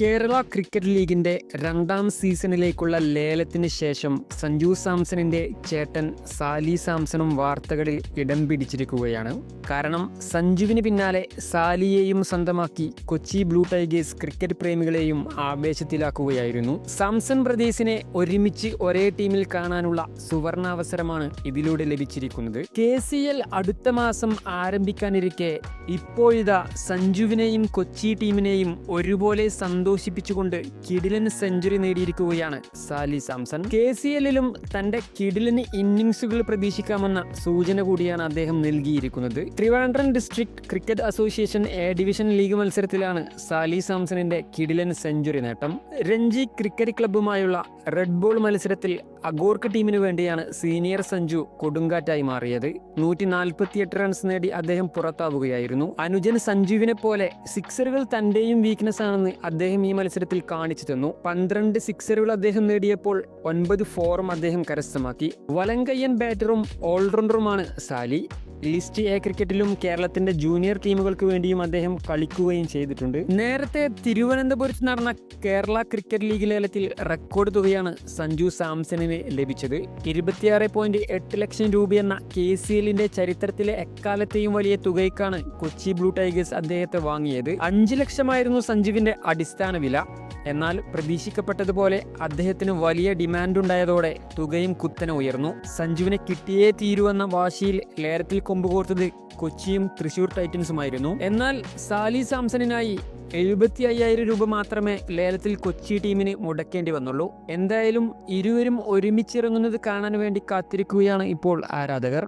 Kerala cricket ലീഗിന്റെ രണ്ടാം സീസണിലേക്കുള്ള ലേലത്തിന് ശേഷം സഞ്ജു സാംസണിന്റെ ചേട്ടൻ സാലി സാംസണും വാർത്തകളിൽ ഇടം പിടിച്ചിരിക്കുകയാണ്. കാരണം സഞ്ജുവിന് പിന്നാലെ സാലിയെയും സ്വന്തമാക്കി കൊച്ചി ബ്ലൂ ടൈഗേഴ്സ് ക്രിക്കറ്റ് പ്രേമികളെയും ആവേശത്തിലാക്കുകയായിരുന്നു. സാംസൺ ബ്രദേഴ്സിനെ ഒരുമിച്ച് ഒരേ ടീമിൽ കാണാനുള്ള സുവർണാവസരമാണ് ഇതിലൂടെ ലഭിച്ചിരിക്കുന്നത്. കെ സി എൽ അടുത്ത മാസം ആരംഭിക്കാനിരിക്കെ ഇപ്പോഴിതാ സഞ്ജുവിനെയും കൊച്ചി ടീമിനെയും ഒരുപോലെ സന്തോഷിപ്പിച്ചുകൊണ്ട് കിടിലന് സെഞ്ചുറി നേടിയിരിക്കുകയാണ് സാലി സാംസൺ. കെ സി എല്ലിലും തന്റെ കിടിലന് ഇന്നിംഗ്സുകൾ പ്രതീക്ഷിക്കാമെന്ന സൂചന കൂടിയാണ് അദ്ദേഹം നൽകിയിരിക്കുന്നത്. Trivandrum district cricket association A division league മത്സരത്തിലാണ് Sally സാംസണിന്റെ കിടിലൻ സെഞ്ചുറി നേട്ടം. രഞ്ജി ക്രിക്കറ്റ് ക്ലബ്ബുമായുള്ള റെഡ് ബോൾ മത്സരത്തിൽ അഗോർക്ക് ടീമിന് വേണ്ടിയാണ് സീനിയർ സഞ്ജു കൊടുങ്കാറ്റായി മാറിയത്. നൂറ്റി നാൽപ്പത്തിയെട്ട് റൺസ് നേടി അദ്ദേഹം പുറത്താവുകയായിരുന്നു. അനുജൻ സഞ്ജുവിനെ പോലെ സിക്സറുകൾ തന്റെയും വീക്ക്നെസ് ആണെന്ന് അദ്ദേഹം ഈ മത്സരത്തിൽ കാണിച്ചു തന്നു. പന്ത്രണ്ട് സിക്സറുകൾ അദ്ദേഹം നേടിയപ്പോൾ ഒൻപത് ഫോറും അദ്ദേഹം കരസ്ഥമാക്കി. വലങ്കയ്യൻ ബാറ്ററും ഓൾറൗണ്ടറുമാണ് സാലി. ലിസ്റ്റ് എ ക്രിക്കറ്റിലും കേരളത്തിന്റെ ജൂനിയർ ടീമുകൾക്ക് വേണ്ടിയും അദ്ദേഹം കളിക്കുകയും ചെയ്തിട്ടുണ്ട്. നേരത്തെ തിരുവനന്തപുരത്ത് നടന്ന കേരള ക്രിക്കറ്റ് ലീഗ് ലേലത്തിൽ റെക്കോർഡ് തുകയാണ് സഞ്ജു സാംസണിന് ലഭിച്ചത്. ഇരുപത്തിയാറ് പോയിന്റ് എട്ട് ലക്ഷം രൂപയെന്ന കെ സി എല്ലിന്റെ ചരിത്രത്തിലെ എക്കാലത്തെയും വലിയ തുകയ്ക്കാണ് കൊച്ചി ബ്ലൂ ടൈഗേഴ്സ് അദ്ദേഹത്തെ വാങ്ങിയത്. അഞ്ച് ലക്ഷമായിരുന്നു സഞ്ജുവിന്റെ അടിസ്ഥാന വില. എന്നാൽ പ്രതീക്ഷിക്കപ്പെട്ടതുപോലെ അദ്ദേഹത്തിന് വലിയ ഡിമാൻഡ് ഉണ്ടായതോടെ തുകയും കുത്തനെ ഉയർന്നു. സഞ്ജുവിനെ കിട്ടിയേ തീരുവെന്ന വാശിയിൽ ലേലത്തിൽ കൊമ്പുകോർത്തത് കൊച്ചിയും തൃശൂർ ടൈറ്റൻസുമായിരുന്നു. എന്നാൽ സാലി സാംസണിനായി എഴുപത്തി അയ്യായിരം രൂപ മാത്രമേ ലേലത്തിൽ കൊച്ചി ടീമിന് മുടക്കേണ്ടി വന്നുള്ളൂ. എന്തായാലും ഇരുവരും ഒരുമിച്ചിറങ്ങുന്നത് കാണാൻ വേണ്ടി കാത്തിരിക്കുകയാണ് ഇപ്പോൾ ആരാധകർ.